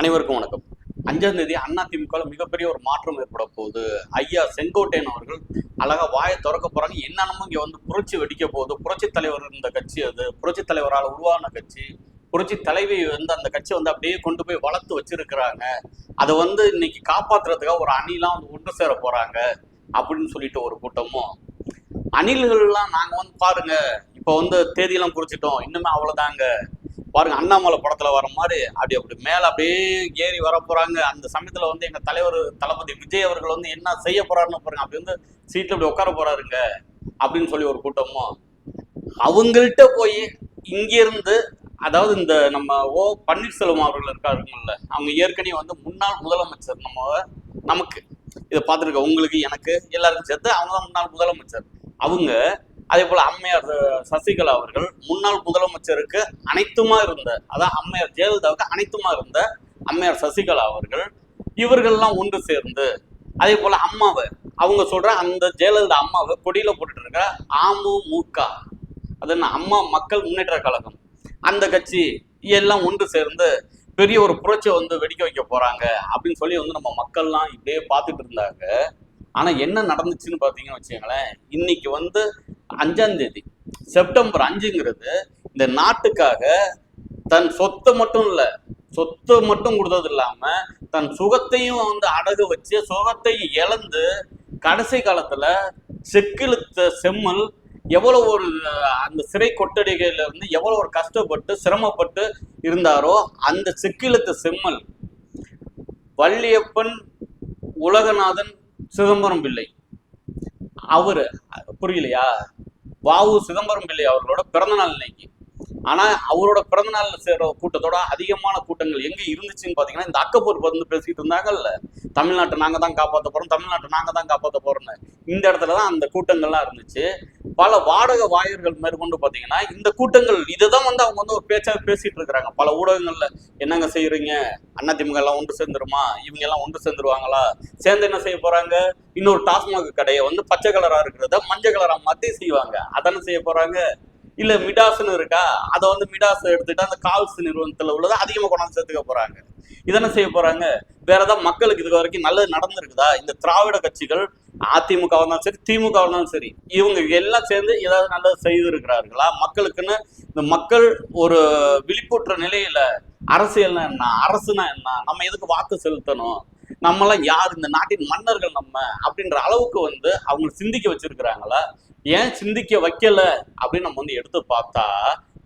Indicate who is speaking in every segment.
Speaker 1: அனைவருக்கும் வணக்கம். அஞ்சாம் தேதி அண்ணா அதிமுக மிகப்பெரிய ஒரு மாற்றம் ஏற்பட போகுது. ஐயா செங்கோட்டையன் அவர்கள் அழகா வாயை திறக்க போறாங்க. என்னென்னமோ இங்க வந்து புரட்சி வெடிக்க போகுது. புரட்சி தலைவர் இருந்த கட்சி அது. புரட்சி தலைவரால் உருவான கட்சி. புரட்சி தலைவி வந்து அந்த கட்சி வந்து அப்படியே கொண்டு போய் வளர்த்து வச்சிருக்கிறாங்க. அதை வந்து இன்னைக்கு காப்பாத்துறதுக்காக ஒரு அணிலாம் வந்து ஒன்று சேர போறாங்க அப்படின்னு சொல்லிட்டு ஒரு கூட்டமும். அணில்கள்லாம் நாங்க வந்து பாருங்க இப்போ வந்து தேதியெல்லாம் குறிச்சிட்டோம். இன்னுமே அவ்வளோதாங்க பாருங்க அண்ணாமலை படத்துல வர மாதிரி அப்படி அப்படி மேல அப்படியே ஏறி வர போறாங்க. அந்த சமயத்துல வந்து எங்க தலைவர் தளபதி விஜய் அவர்கள் வந்து என்ன செய்ய போறாருன்னு பாருங்க. அப்படி வந்து சீட்ல அப்படி உட்கார போறாருங்க அப்படின்னு சொல்லி ஒரு கூட்டமும் அவங்கள்ட்ட போய் இங்கிருந்து அதாவது இந்த நம்ம ஓ பன்னீர்செல்வம் அவர்கள் இருக்காருங்கல்ல அவங்க ஏற்கனவே வந்து முன்னாள் முதலமைச்சர். நம்ம நமக்கு இதை பார்த்துருக்க உங்களுக்கு எனக்கு எல்லாருக்கும் சேர்த்து அவங்க தான் முன்னாள் முதலமைச்சர். அவங்க அதே போல அம்மையார் சசிகலா அவர்கள் முன்னாள் முதலமைச்சருக்கு அனைத்துமா இருந்த அதான் அம்மையார் ஜெயலலிதாவுக்கு அனைத்துமா இருந்த அம்மையார் சசிகலா அவர்கள் இவர்கள்லாம் ஒன்று சேர்ந்து அதே போல அம்மாவை அவங்க சொல்ற அந்த ஜெயலலிதா அம்மாவை கொடியில போட்டுட்டு இருக்க அமமுக அது என்ன? அம்மா மக்கள் முன்னேற்ற கழகம். அந்த கட்சி எல்லாம் ஒன்று சேர்ந்து பெரிய ஒரு புரட்சியை வந்து வெடிக்க வைக்க போறாங்க அப்படின்னு சொல்லி வந்து நம்ம மக்கள்லாம் இப்படியே பார்த்துட்டு இருந்தாங்க. ஆனால் என்ன நடந்துச்சுன்னு பார்த்தீங்கன்னு வச்சுக்கோங்களேன் இன்னைக்கு வந்து அஞ்சாம் தேதி செப்டம்பர் அஞ்சுங்கிறது இந்த நாட்டுக்காக தன் சொத்தை மட்டும் இல்லை சொத்தை மட்டும் கொடுத்தது இல்லாம தன் சுகத்தையும் வந்து அடகு வச்சு சுகத்தை இழந்து கடைசி காலத்துல செக்கிழுத்த செம்மல் எவ்வளோ ஒரு அந்த சிறை கொட்டடிகையில இருந்து எவ்வளோ ஒரு கஷ்டப்பட்டு சிரமப்பட்டு இருந்தாரோ அந்த செக்கிழுத்த செம்மல் வள்ளியப்பன் உலகநாதன் சிதம்பரம் பிள்ளை. அவரு புரியலையா? வாவு சிதம்பரம் பிள்ளை அவர்களோட பிறந்தநாள் இன்னைக்கு ஆனா அவரோட பிறந்தநாள் சேர்ற கூட்டத்தோட அதிகமான கூட்டங்கள் எங்க இருந்துச்சுன்னு பாத்தீங்கன்னா இந்த அக்கப்பூர் வந்து பேசிட்டு இருந்தாங்கல்ல. தமிழ்நாட்டை நாங்க தான் காப்பாற்ற போறோம் தமிழ்நாட்டை நாங்க தான் காப்பாற்ற போறோம்னு. இந்த இடத்துல தான் அந்த கூட்டங்கள்லாம் இருந்துச்சு. பல வாடகை வாயர்கள் மேற்கொண்டு பார்த்தீங்கன்னா இந்த கூட்டங்கள் இதை தான் வந்து அவங்க வந்து ஒரு பேச்சாக பேசிட்டு இருக்கிறாங்க. பல ஊடகங்களில் என்னங்க செய்யறீங்க அதிமுக எல்லாம் ஒன்று சேர்ந்துருமா? இவங்க எல்லாம் ஒன்று சேர்ந்துருவாங்களா? சேர்ந்து என்ன செய்ய போறாங்க? இன்னொரு டாஸ்மாக் கடையை வந்து பச்சை கலரா இருக்கிறத மஞ்சள் கலரா மாற்றி செய்வாங்க. அதான செய்ய போறாங்க? இல்ல மிடாஸ்னு இருக்கா? அதை வந்து மிடாஸ் எடுத்துட்டு அந்த கால்ஸ் நிறுவனத்துல உள்ளதை அதிகமாக கொண்டாந்து சேர்த்துக்க போறாங்க. இதென்ன செய்ய போறாங்க? வேற ஏதாவது மக்களுக்கு இது வரைக்கும் நல்லது நடந்திருக்குதா? இந்த திராவிட கட்சிகள் அதிமுக இருந்தாலும் சரி திமுக இருந்தாலும் சரி இவங்க எல்லாம் சேர்ந்து ஏதாவது நல்லது செய்திருக்கிறார்களா? மக்களுக்குன்னு இந்த மக்கள் ஒரு விழிப்புற்ற நிலையில அரசியல்னா என்ன? அரசுனா என்ன? நம்ம எதுக்கு வாக்கு செலுத்தணும்? நம்மளாம் யார்? இந்த நாட்டின் மன்னர்கள் நம்ம அப்படின்ற அளவுக்கு வந்து அவங்க சிந்திக்க வச்சிருக்கிறாங்களா? ஏன் சிந்திக்க வைக்கல? அப்படின்னு நம்ம வந்து எடுத்து பார்த்தா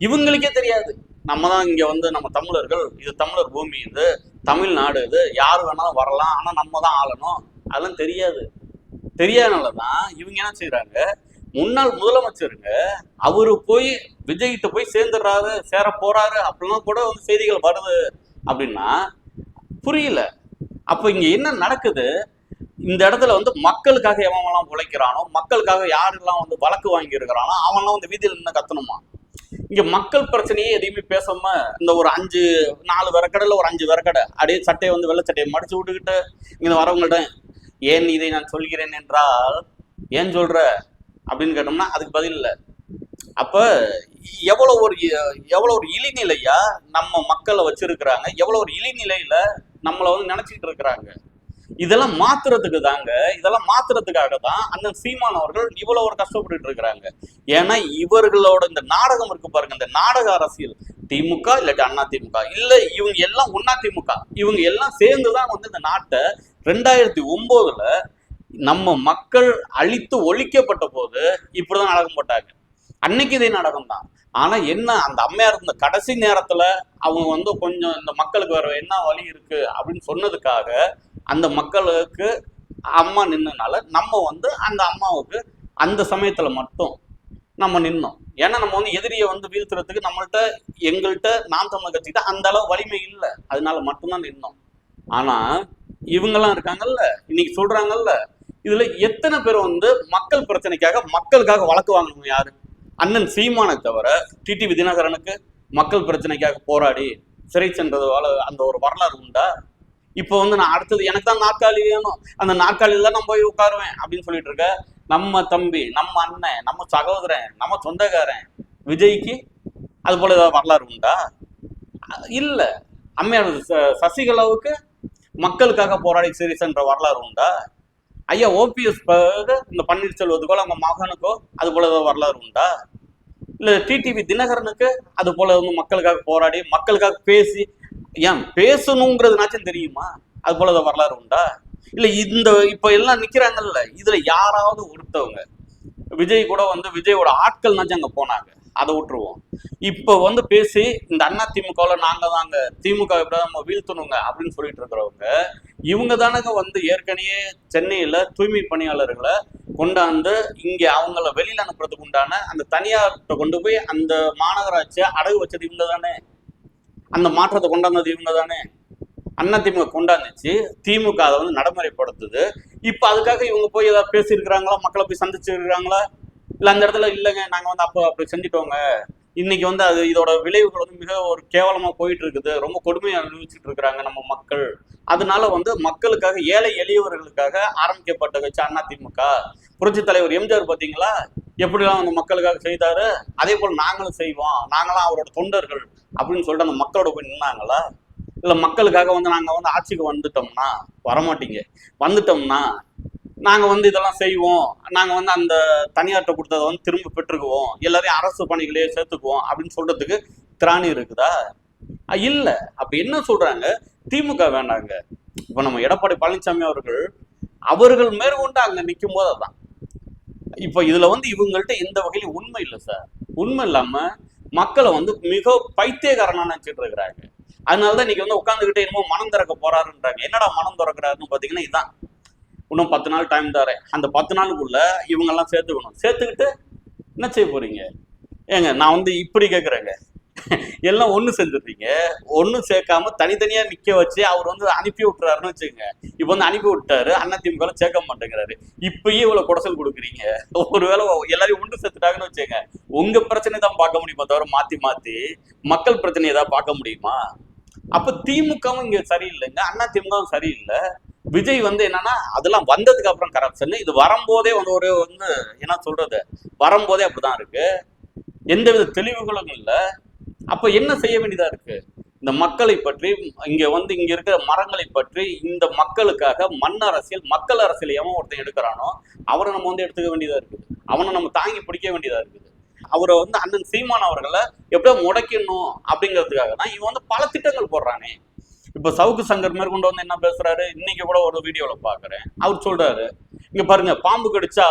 Speaker 1: இவங்களுக்கே தெரியாது. நம்ம தான் இங்கே வந்து நம்ம தமிழர்கள். இது தமிழர் பூமி இது. தமிழ்நாடு இது. யார் வேணாலும் வரலாம். ஆனால் நம்ம தான் ஆளணும். அதெல்லாம் தெரியாது. தெரியாதனால தான் இவங்க என்ன செய்கிறாங்க முன்னாள் முதலமைச்சருங்க அவரு போய் விஜய்கிட்ட போய் சேர்ந்துடுறாரு சேர போறாரு அப்படிலாம் கூட வந்து செய்திகள் வருது அப்படின்னா புரியல. அப்போ இங்க என்ன நடக்குது? இந்த இடத்துல வந்து மக்களுக்காக எவன்லாம் உழைக்கிறானோ மக்களுக்காக யாரெல்லாம் வந்து வழக்கு வாங்கி இருக்கிறானோ அவன்லாம் வந்து வீதியில் நின்று கத்தணுமா? இங்க மக்கள் பிரச்சனையே எதையுமே பேசாம இந்த ஒரு அஞ்சு நாலு விறக்கடையில ஒரு அஞ்சு விறக்கடை அப்படியே சட்டையை வந்து வெள்ளை சட்டையை மடிச்சு விட்டுக்கிட்டு இங்க வரவங்கள்ட்ட ஏன் இதை நான் சொல்கிறேன் என்றால் ஏன் சொல்ற? அப்படின்னு கேட்டோம்னா அதுக்கு பதில் இல்லை. அப்ப எவ்வளவு ஒரு எவ்வளவு ஒரு இழிநிலையா நம்ம மக்களை வச்சிருக்கிறாங்க எவ்வளவு ஒரு இழிநிலையில நம்மளை வந்து நினைச்சிட்டு இருக்கிறாங்க. இதெல்லாம் மாத்துறதுக்கு தாங்க இதெல்லாம் மாத்துறதுக்காக தான் அண்ணன் சீமான் அவர்கள் இவ்வளவு ஒரு கஷ்டப்பட்டு இருக்கிறாங்க. ஏன்னா இவர்களோட இந்த நாடகம் இருக்கு பாருங்க. இந்த நாடக அரசியல். திமுக இல்லாட்டி அண்ணா திமுக. இல்ல இவங்க எல்லாம் ஒன்னா திமுக. இவங்க எல்லாம் சேர்ந்துதான் வந்து இந்த நாட்டை ரெண்டாயிரத்தி ஒன்பதுல நம்ம மக்கள் அழித்து ஒழிக்கப்பட்ட போது இப்படிதான் நாடகம் போட்டாங்க. அன்னைக்கு இதே நாடகம் தான் ஆனா என்ன அந்த அம்மையார் இருந்த கடைசி நேரத்துல அவங்க வந்து கொஞ்சம் இந்த மக்களுக்கு வேற என்ன வழி இருக்கு அப்படின்னு சொன்னதுக்காக அந்த மக்களுக்கு அம்மா நின்னனால நம்ம வந்து அந்த அம்மாவுக்கு அந்த சமயத்தில் மட்டும் நம்ம நின்னோம். ஏன்னா நம்ம வந்து எதிரியை வந்து வீழ்த்துறதுக்கு நம்மள்கிட்ட எங்கள்கிட்ட நாம் தமிழ் கட்சிக்கிட்ட அந்த அளவு வலிமை இல்லை. அதனால மட்டும்தான் நின்னோம். ஆனா இவங்கெல்லாம் இருக்காங்கல்ல இன்னைக்கு சொல்றாங்கல்ல இதுல எத்தனை பேர் வந்து மக்கள் பிரச்சனைக்காக மக்களுக்காக வழக்கு வாங்கணும் யாரு? அண்ணன் சீமானை தவிர டிடிவி தினகரனுக்கு மக்கள் பிரச்சனைக்காக போராடி சிறை சென்றது அந்த ஒரு வரலாறு உண்டா? இப்போ வந்து நான் அடுத்தது எனக்கு தான் நாற்காலி வேணும். அந்த நாற்காலியில தான் நான் போய் உட்காருவேன் அப்படின்னு சொல்லிட்டு இருக்க நம்ம தம்பி நம்ம அண்ணன் நம்ம சகோதரன் நம்ம சொந்தக்காரன் விஜய்க்கு அது போல ஏதாவது வரலாறு உண்டா? இல்லை. இல்ல அம்மையார் ச- சசிகலாவுக்கு மக்களுக்காக போராடி சரி வரலாறு உண்டா? ஐயா ஓபிஎஸ் இந்த பன்னீர்செல்வத்துக்கோ அவங்க மகனுக்கோ அது போல ஏதாவது வரலாறு உண்டா? இல்லை டிடிவி தினகரனுக்கு அது போல வந்து மக்களுக்காக போராடி மக்களுக்காக பேசி ஏன் பேசணுங்கிறதுனாச்சும் தெரியுமா? அது போல வரலாறு உண்டா? இல்ல இந்த இப்ப எல்லாம் நிக்கிறாங்கல்ல இதுல யாராவது ஒருத்தவங்க விஜய் கூட வந்து விஜயோட ஆட்கள்னாச்சும் அங்க போனாங்க அதை விட்டுருவோம். இப்ப வந்து பேசி இந்த அண்ணா திமுகவில் நாங்க தாங்க திமுக எப்படியாவது நம்ம வீழ்த்தணுங்க அப்படின்னு சொல்லிட்டு இருக்கிறவங்க இவங்க தானங்க வந்து ஏற்கனவே சென்னையில தூய்மை பணியாளர்களை கொண்டாந்து இங்க அவங்கள வெளியில் அனுப்புறதுக்கு உண்டான அந்த தனியார்கிட்ட கொண்டு போய் அந்த மாநகராட்சியை அடகு வச்சது இவங்க தானே. அந்த மாற்றத்தை கொண்டாந்தது இவங்க தானே அண்ணா திமுக கொண்டாந்துச்சு. திமுக அதை வந்து நடைமுறைப்படுத்துது. இப்ப அதுக்காக இவங்க போய் ஏதாவது பேசியிருக்கிறாங்களா? மக்களை போய் சந்திச்சிருக்கிறாங்களா? இல்ல அந்த இடத்துல இல்லைங்க நாங்க வந்து அப்போ அப்படி செஞ்சுட்டோங்க. இன்னைக்கு வந்து அது இதோட விளைவுகள் வந்து மிக ஒரு கேவலமா போயிட்டு இருக்குது ரொம்ப கொடுமையை அனுபவிச்சுட்டு இருக்கிறாங்க நம்ம மக்கள். அதனால வந்து மக்களுக்காக ஏழை எளியவர்களுக்காக ஆரம்பிக்கப்பட்ட கட்சி அண்ணா திமுக. புரட்சி தலைவர் எம்ஜிஆர் பாத்தீங்களா? எப்படிலாம் அந்த மக்களுக்காக செய்தாரு? அதே போல் நாங்களும் செய்வோம். நாங்களாம் அவரோட தொண்டர்கள் அப்படின்னு சொல்லிட்டு அந்த மக்களோட போய் நின்னாங்களா? இல்ல மக்களுக்காக வந்து நாங்க வந்து ஆட்சிக்கு வந்துட்டோம்னா? வரமாட்டீங்க. வந்துட்டோம்னா நாங்கள் வந்து இதெல்லாம் செய்வோம். நாங்கள் வந்து அந்த தனியார்கிட்ட கொடுத்ததை வந்து திரும்ப பெற்றுக்குவோம். எல்லாரையும் அரசு பணிகளே சேர்த்துக்குவோம் அப்படின்னு சொல்றதுக்கு திராணி இருக்குதா? இல்லை. அப்போ என்ன சொல்றாங்க? திமுக வேண்டாங்க. இப்போ நம்ம எடப்பாடி பழனிசாமி அவர்கள் அவர்கள் மேற்கொண்டு அங்கே நிற்கும் போது அதான். இப்போ இதில் வந்து இவங்கள்ட்ட எந்த வகையிலும் உண்மை இல்லை சார். உண்மை இல்லாமல் மக்களை வந்து மிக பைத்தியகாரனாக நினைச்சிட்டு இருக்கிறாங்க. அதனாலதான் இன்னைக்கு வந்து உட்காந்துக்கிட்டே என்னமோ மனம் திறக்க போறாருன்றாங்க. என்னடா மனம் திறக்கிறாருன்னு பார்த்தீங்கன்னா இதுதான் இன்னும் பத்து நாள் டைம் தரேன் அந்த பத்து நாளுக்குள்ள இவங்கெல்லாம் சேர்த்துக்கணும். சேர்த்துக்கிட்டு என்ன செய்ய போறீங்க? ஏங்க நான் வந்து இப்படி கேட்குறேங்க எல்லாம் ஒன்று செஞ்சிருக்கீங்க ஒன்றும் சேர்க்காம தனித்தனியாக நிற்க வச்சு அவர் வந்து அனுப்பி விட்டுறாருன்னு வச்சுக்கோங்க. இப்போ வந்து அனுப்பி விட்டாரு அண்ணா திமுக சேர்க்க மாட்டேங்கிறாரு. இப்பயே இவ்வளோ குடசல் கொடுக்குறீங்க. ஒருவேளை எல்லாரையும் ஒன்று சேர்த்துட்டாங்கன்னு வச்சுக்கோங்க. உங்கள் பிரச்சனை தான் பார்க்க முடியுமா தவிர மாற்றி மாற்றி மக்கள் பிரச்சனையை ஏதாவது பார்க்க முடியுமா? அப்போ திமுகவும் இங்கே சரியில்லைங்க. அண்ணா திமுகவும் சரியில்லை. விஜய் வந்து என்னன்னா அதெல்லாம் வந்ததுக்கு அப்புறம் கரப்ஷன் இது வரும்போதே வந்து ஒரு வந்து என்ன சொல்றது? வரும்போதே அப்படிதான் இருக்கு. எந்தவித தெளிவுகளும் இல்லை. அப்ப என்ன செய்ய வேண்டியதா இருக்கு? இந்த மக்களை பற்றி இங்க வந்து இங்க இருக்கிற மரங்களை பற்றி இந்த மக்களுக்காக மண் அரசியல் மக்கள் அரசியல் எவன் ஒருத்தன் எடுக்கிறானோ அவரை நம்ம வந்து எடுத்துக்க வேண்டியதா இருக்குது அவனை நம்ம தாங்கி பிடிக்க வேண்டியதா இருக்குது. அவரை வந்து அண்ணன் சீமான் அவர்களை எப்படியோ முடைக்கணும் அப்படிங்கிறதுக்காக தான் இவன் வந்து பல திட்டங்கள் போடுறானே. இப்ப சவுக்கு சங்கர் மேற்கொண்டு வந்து என்ன பேசுறாரு? இன்னைக்கு கூட ஒரு வீடியோல பாக்குறேன். அவர் சொல்றாரு இங்க பாருங்க பாம்பு கடிச்சா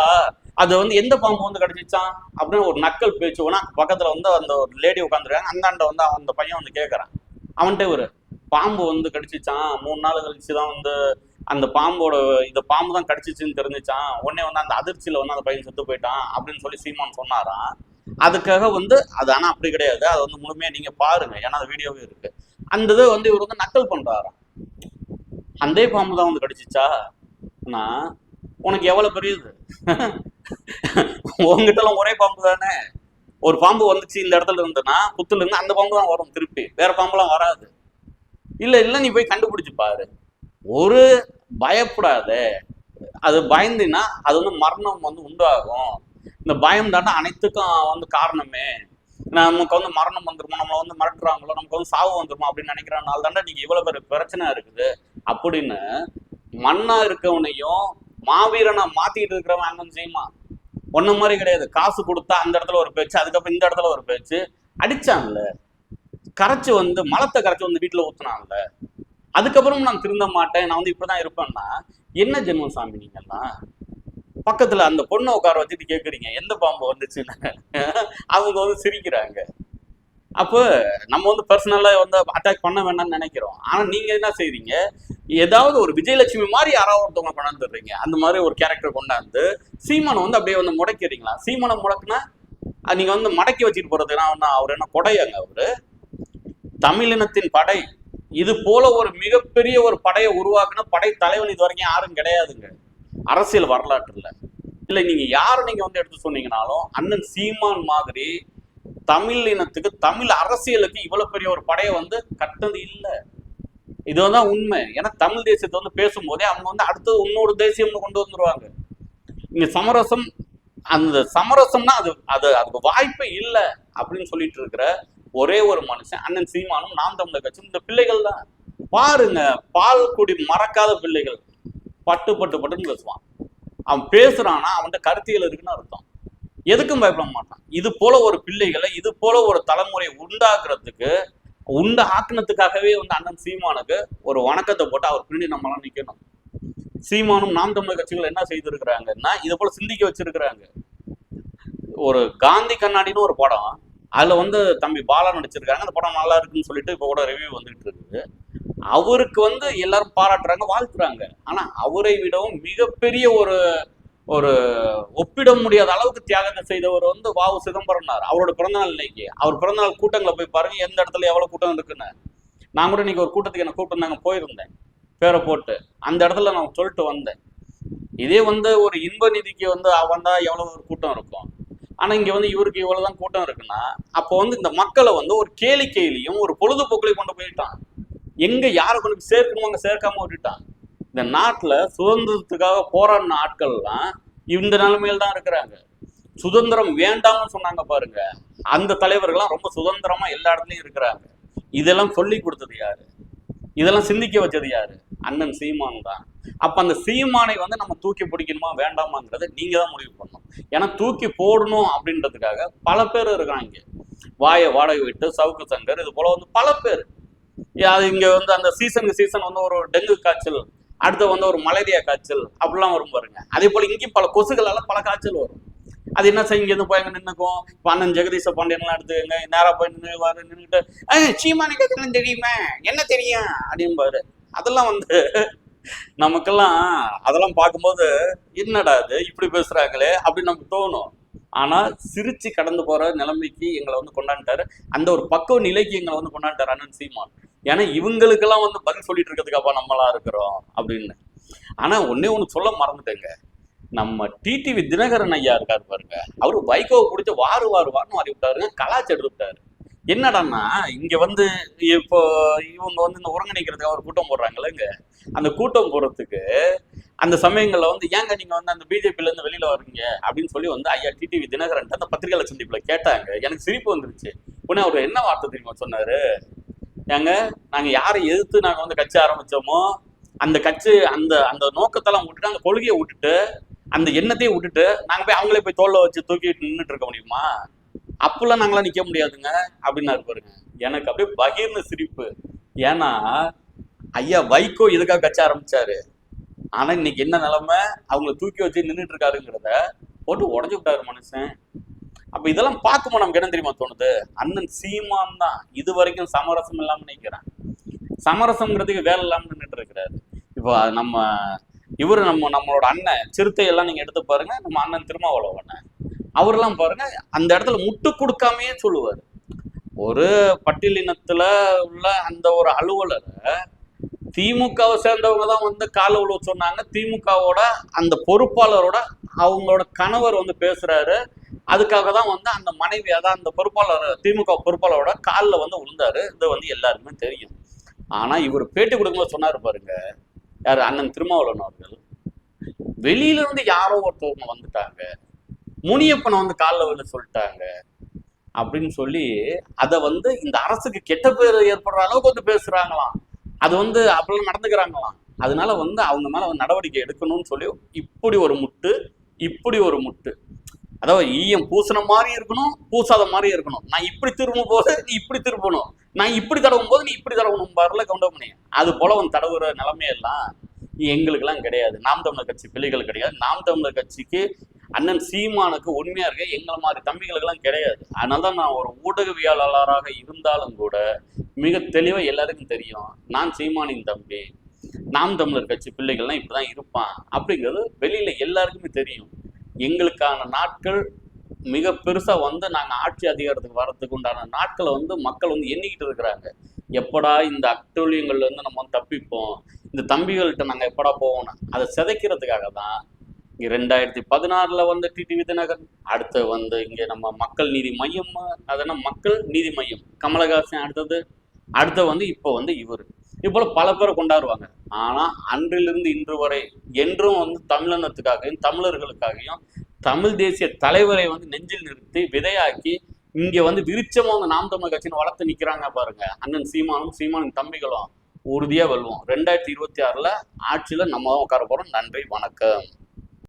Speaker 1: அது வந்து எந்த பாம்பு வந்து கடிச்சிச்சான் அப்படின்னு ஒரு நக்கல் பேச்சு. வேணா பக்கத்துல வந்து அந்த ஒரு லேடி உட்காந்துருக்காங்க அந்தாண்ட வந்து அந்த பையன் வந்து கேட்கறான் அவன்கிட்ட ஒரு பாம்பு வந்து கடிச்சிச்சான் மூணு நாள் கழிச்சு தான் வந்து அந்த பாம்போட இந்த பாம்பு தான் கடிச்சிச்சுன்னு தெரிஞ்சிச்சான் உடனே வந்து அந்த அதிர்ச்சியில வந்து அந்த பையன் செத்து போயிட்டான் அப்படின்னு சொல்லி சீமான் சொன்னாராம். அதுக்காக வந்து அது ஆனா அப்படி கிடையாது. அது வந்து முழுமையா நீங்க பாருங்க. ஏன்னா அந்த வீடியோவே இருக்கு. அந்த இதை வந்து இவர் வந்து நக்கல் பண்றாராம். அந்த பாம்பு தான் வந்து கடிச்சிச்சா நான் உனக்கு எவ்வளவு பெரியது? உங்ககிட்ட எல்லாம் ஒரே பாம்பு தானே? ஒரு பாம்பு வந்துச்சு இந்த இடத்துல இருந்துன்னா புத்துல இருந்து அந்த பாம்பு தான் வரும் திருப்பி. வேற பாம்புலாம் வராது. இல்ல இல்ல நீ போய் கண்டுபிடிச்சு பாரு. ஒரு பயப்படாத அது பயந்துன்னா அது வந்து மரணம் வந்து உண்டாகும். இந்த பயம் தாண்டா அனைத்துக்கும் வந்து காரணமே. நமக்கு வந்து மரணம் வந்துருமோ நம்மளை வந்து மிரட்டுறாங்களோ நமக்கு வந்து சாவு வந்துருமோ அப்படின்னு நினைக்கிறனால தாண்டா நீங்க இவ்வளவு பெரிய பிரச்சனை இருக்குது. அப்படின்னு மண்ணா இருக்கவனையும் மாவீரனை மாத்திட்டு இருக்கிறவன் அண்ணன் செய்யுமா ஒன்ன மாதிரி கிடையாது. காசு கொடுத்தா அந்த இடத்துல ஒரு பேச்சு அதுக்கப்புறம் இந்த இடத்துல ஒரு பேச்சு. அடிச்சான்ல. கரைச்சு வந்து மலத்தை கரைச்சு வந்து வீட்டுல ஊத்துனான்ல. அதுக்கப்புறம் நான் திருந்த மாட்டேன். நான் வந்து இப்படிதான் இருப்பேன்னா என்ன ஜென்மம் சாமி நீங்கெல்லாம் பக்கத்துல அந்த பொண்ணை உட்கார வச்சுட்டு கேக்குறீங்க. எந்த பாம்பு வந்துச்சுன்னு? அவங்க வந்து சிரிக்கிறாங்க. அப்போ நம்ம வந்து பர்சனலா வந்து அட்டாக் பண்ண வேண்டாம்னு நினைக்கிறோம். ஆனா நீங்க என்ன செய்றீங்க? ஏதாவது ஒரு விஜயலட்சுமி மாதிரி யாராவது ஒருத்தவங்க கொண்டாந்துடுறீங்க அந்த மாதிரி ஒரு கேரக்டர் கொண்டாந்து சீமானை வந்து அப்படியே வந்து முடக்கிறீங்களா? சீமானை முடக்குனா நீங்கள் நீங்க வந்து மடக்கி வச்சுட்டு போறது நான் அவர் என்ன கொடையாங்க அவரு? தமிழினத்தின் படை. இது போல ஒரு மிகப்பெரிய ஒரு படையை உருவாக்குன படை தலைவன் இது வரைக்கும் யாரும் கிடையாதுங்க. அரசியல் வரலாற்றுல இல்லை. நீங்க யாரை நீங்க வந்து எடுத்து சொன்னீங்கனாலும் அண்ணன் சீமான் மாதிரி தமிழ் இனத்துக்கு தமிழ் அரசியலுக்கு இவ்வளவு பெரிய ஒரு படையை வந்து கட்டது இல்லை. இதுதான் உண்மை. ஏன்னா தமிழ் தேசியத்தை வந்து பேசும்போதே அவங்க வந்து அடுத்தது இன்னொரு தேசியம்னு கொண்டு வந்துருவாங்க. இங்க சமரசம் அந்த சமரசம்னா அது அது அதுக்கு வாய்ப்பே இல்லை அப்படின்னு சொல்லிட்டு இருக்கிற ஒரே ஒரு மனுஷன் அண்ணன் சீமானும் நாம் தமிழர் கட்சியும் இந்த பிள்ளைகள் தான். பாருங்க பால் குடி மறக்காத பிள்ளைகள். பட்டு பட்டு பட்டுன்னு பேசுவான். அவன் பேசுறான்னா அவன்கிட்ட கருத்தியல் இருக்குன்னு அர்த்தம். எதுக்கும் பயப்பட மாட்டான். இது போல ஒரு பிள்ளைகளை இது போல ஒரு தலைமுறையை உண்டாக்குறதுக்கு உண்ட ஆக்கினத்துக்காகவே வந்து அண்ணன் சீமானுக்கு ஒரு வணக்கத்தை போட்டு அவர் பின்னாடி நம்மளாம் நிக்கணும். சீமானும் நாம் தமிழ் கட்சிகள் என்ன செய்திருக்கிறாங்கன்னா இது போல சிந்திக்க வச்சிருக்கிறாங்க. ஒரு காந்தி கண்ணாடின்னு ஒரு படம் அதுல வந்து தம்பி பாலா நடிச்சிருக்காங்க. அந்த படம் நல்லா இருக்குன்னு சொல்லிட்டு இப்போ கூட ரிவ்யூ வந்துட்டு இருக்கு. அவருக்கு வந்து எல்லாரும் பாராட்டுறாங்க வாழ்த்துறாங்க. ஆனா அவரை விடவும் மிகப்பெரிய ஒரு ஒரு ஒப்பிட முடியாத அளவுக்கு தியாகத்தை செய்தவர் வந்து வாவு சிதம்பரம்னார் அவரோட பிறந்தநாள் இன்னைக்கு. அவர் பிறந்தநாள் கூட்டங்களை போய் பாருங்க எந்த இடத்துல எவ்வளவு கூட்டம் இருக்குன்னு. நான் கூட இன்னைக்கு ஒரு கூட்டத்துக்கு என்ன கூப்பிட்டு போயிருந்தேன். பேரை போட்டு. அந்த இடத்துல நான் சொல்லிட்டு வந்தேன். இதே வந்து ஒரு இன்ப நிதிக்கு வந்து வந்தா எவ்வளவு ஒரு கூட்டம் இருக்கும். ஆனா இங்க வந்து இவருக்கு இவ்வளவுதான் கூட்டம் இருக்குன்னா அப்போ வந்து இந்த மக்களை வந்து ஒரு கேளிக்கையிலையும் ஒரு பொழுதுபோக்குலையும் கொண்டு போயிட்டான். எங்க யாரை கொண்டு சேர்க்கணுமோ அங்க சேர்க்காம விட்டுட்டான். இந்த நாட்டுல சுதந்திரத்துக்காக போராடின ஆட்கள்லாம் இந்த நிலைமையில தான் இருக்கிறாங்க. சுதந்திரம் வேண்டாம்னு சொன்னாங்க பாருங்க. அந்த தலைவர்கள்லாம் ரொம்ப சுதந்திரமா எல்லா இடத்துலயும் இருக்கிறாங்க. இதெல்லாம் சொல்லி கொடுத்தது யாரு? இதெல்லாம் சிந்திக்க வச்சது யாரு? அண்ணன் சீமான் தான். அப்ப அந்த சீமானை வந்து நம்ம தூக்கி பிடிக்கணுமா வேண்டாமாங்கிறத நீங்க தான் முடிவு பண்ணணும். ஏன்னா தூக்கி போடணும் அப்படின்றதுக்காக பல பேர் இருக்கிறாங்க. வாயை வாடகை விட்டு சவுக்கு சங்கர் இது போல வந்து பல பேர். அது இங்க வந்து அந்த சீசனுக்கு சீசன் வந்து ஒரு டெங்கு காய்ச்சல் அடுத்து வந்து ஒரு மலேரியா காய்ச்சல் அப்படிலாம் வரும் பாருங்க. அதே போல இங்கேயும் பல கொசுகளால பல காய்ச்சல் வரும். அது என்ன செய்ய இங்கேருந்து போய் அங்கே நின்னுக்கும்? இப்ப அண்ணன் ஜெகதீச பாண்டியன்லாம் எடுத்துக்கங்க நேராக போய் நின்று நின்றுட்டு "ஏய், சீமானுக்கு தெரியுமே? என்ன தெரியும்? அப்படின்பாரு அதெல்லாம் வந்து நமக்கெல்லாம் அதெல்லாம் பார்க்கும்போது என்னடா இது? இப்படி பேசுறாங்களே? அப்படின்னு நமக்கு தோணும். ஆனால் சிரிச்சு கடந்து போகிற நிலைமைக்கு எங்களை வந்து கொண்டாண்டாரு அந்த ஒரு பக்குவ நிலைக்கு எங்களை வந்து கொண்டாண்டாரு அண்ணன் சீமான். ஏன்னா இவங்களுக்கெல்லாம் வந்து பதில் சொல்லிட்டு இருக்கிறதுக்காப்பா நம்மளா இருக்கிறோம் அப்படின்னு. ஆனால் ஒன்னே ஒன்று சொல்ல மறந்துட்டேங்க. நம்ம டிடிவி தினகரன் ஐயா இருக்காரு பாருங்க. அவர் வைகோவை பிடிச்சி வாரு வாரு வாருன்னு மாறி விட்டாருங்க கலாச்சாரம் விட்டாரு. என்னடான்னா இங்க வந்து இப்போ இவங்க வந்து இந்த ஒருங்கிணைக்கிறதுக்கு அவர் கூட்டம் போடுறாங்கல்லங்க. அந்த கூட்டம் போடுறதுக்கு அந்த சமயங்கள்ல வந்து ஏங்க நீங்க வந்து அந்த பிஜேபியிலேருந்து இருந்து வெளியில வர்றீங்க? அப்படின்னு சொல்லி வந்து ஐயா டிடிவி தினகரன் அந்த பத்திரிகையாளர் சந்திப்புல கேட்டாங்க. எனக்கு சிரிப்பு வந்துருச்சு. உடனே அவர் என்ன வார்த்தை தெரியுமா சொன்னாரு? ஏங்க நாங்க யாரை எதிர்த்து நாங்க வந்து கட்சி ஆரம்பிச்சோமோ அந்த கட்சி அந்த அந்த நோக்கத்தெல்லாம் விட்டுட்டு அந்த கொள்கையை விட்டுட்டு அந்த எண்ணத்தையும் விட்டுட்டு நாங்க போய் அவங்களே போய் தோல்ல வச்சு தூக்கிட்டு நின்றுட்டு இருக்க முடியுமா? அப்பெல்லாம் நாங்களாம் நிக்க முடியாதுங்க. அப்படின்னாரு பாருங்க. எனக்கு அப்படியே பகீர்னு சிரிப்பு. ஏன்னா ஐயா வைகோ இதுக்காக கட்சி ஆரம்பிச்சாரு? ஆனா இன்னைக்கு என்ன நிலைமை? அவங்கள தூக்கி வச்சு நின்றுட்டு இருக்காருங்கிறத போட்டு உடஞ்சு விட்டாரு மனுஷன். அப்ப இதெல்லாம் பார்க்கும்போது நமக்கு என்ன தெரியுமா தோணுது? அண்ணன் சீமான் தான். இது வரைக்கும் சமரசம் இல்லாம நினைக்கிறேன் சமரசம்ங்கிறதுக்கு வேலை இல்லாம நின்றுட்டு இருக்கிறாரு. இப்போ நம்ம இவர் நம்ம நம்மளோட அண்ணன். சிறுத்தை எல்லாம் நீங்க எடுத்து பாருங்க நம்ம அண்ணன் திருமாவளவன் அவரெல்லாம் பாருங்க அந்த இடத்துல முட்டு கொடுக்காமயே சொல்லுவாரு. ஒரு பட்டியலினத்துல உள்ள அந்த ஒரு அலுவலரை திமுகவை சேர்ந்தவங்க தான் வந்து கால உழுவ சொன்னாங்க. திமுகவோட அந்த பொறுப்பாளரோட அவங்களோட கணவர் வந்து பேசுறாரு. அதுக்காக தான் வந்து அந்த மனைவி அதான் அந்த பொறுப்பாளர் திமுக பொறுப்பாளரோட காலில் வந்து விழுந்தாரு இது வந்து எல்லாருக்குமே தெரியும். ஆனால் இவர் பேட்டி கொடுக்கும்போது சொன்னார் பாருங்க யார்? அண்ணன் திருமாவளவன் அவர்கள். வெளியில இருந்து யாரோ ஒருத்தவங்க வந்துட்டாங்க. முனியப்பனை வந்து காலில் விழுந்து சொல்லிட்டாங்க. அப்படின்னு சொல்லி அதை வந்து இந்த அரசுக்கு கெட்ட பேர் ஏற்படுற அளவுக்கு வந்து பேசுறாங்களாம். அது வந்து அப்படிலாம் நடந்துக்கிறாங்களாம் அதனால வந்து அவங்க மேல வந்து நடவடிக்கை எடுக்கணும்னு சொல்லி இப்படி ஒரு முட்டு இப்படி ஒரு முட்டு. அதாவது ஈயம் பூசின மாதிரி இருக்கணும் பூசாத மாதிரி இருக்கணும். நான் இப்படி திரும்பும் போது நீ இப்படி திரும்பணும் நான் இப்படி தடவும் போது நீ இப்படி தடவணும் பாருல கவுண்டமணி. அது போல வந்து தடவுற நிலைமையெல்லாம் எங்களுக்கெல்லாம் கிடையாது. நாம் தமிழர் கட்சி பிள்ளைகள் கிடையாது. நாம் தமிழர் கட்சிக்கு அண்ணன் சீமானுக்கு உண்மையா இருக்க எங்களை மாதிரி தம்பிகளுக்கெல்லாம் கிடையாது. அதனால தான் நான் ஒரு ஊடகவியலாளராக இருந்தாலும் கூட மிக தெளிவாக எல்லாருக்கும் தெரியும். நான் சீமானின் தம்பி. நாம் தமிழர் கட்சி பிள்ளைகள்லாம் இப்படிதான் இருப்பான். அப்படிங்கிறது வெளியில எல்லாருக்குமே தெரியும். எங்களுக்கான நாட்கள் மிக பெருசா வந்து நாங்கள் ஆட்சி அதிகாரத்துக்கு வர்றதுக்கு உண்டான நாட்களை வந்து மக்கள் வந்து எண்ணிக்கிட்டு இருக்கிறாங்க. எப்படா இந்த அட்டூழியங்கள்ல இருந்து நம்ம வந்து தப்பிப்போம்? இந்த தம்பிகள்கிட்ட நாங்கள் எப்படா போவோம்னு? அதை சிதைக்கிறதுக்காக தான் இங்கே ரெண்டாயிரத்தி பதினாறுல வந்து டிடிவி தினகரன் அடுத்து வந்து இங்கே நம்ம மக்கள் நீதி மையம் அதனா மக்கள் நீதி மையம். கமலஹாசன் அடுத்தது அடுத்த வந்து இப்போ வந்து இவர். இது பல பேரை கொண்டாடுவாங்க. ஆனால் அன்றிலிருந்து இன்று வரை என்றும் வந்து தமிழனத்துக்காகவும் தமிழர்களுக்காகவும் தமிழ் தேசிய தலைவரை வந்து நெஞ்சில் நிறுத்தி விதையாக்கி இங்கே வந்து விரிச்சமா வந்து நாம் தமிழ் கட்சின்னு வளர்த்து நிற்கிறாங்க பாருங்க. அண்ணன் சீமானும் சீமானின் தம்பிகளும் உறுதியாக வெல்வோம். ரெண்டாயிரத்தி இருபத்தி ஆறில் ஆட்சியில் நம்ம தான் உட்கார போகிறோம் நன்றி வணக்கம்.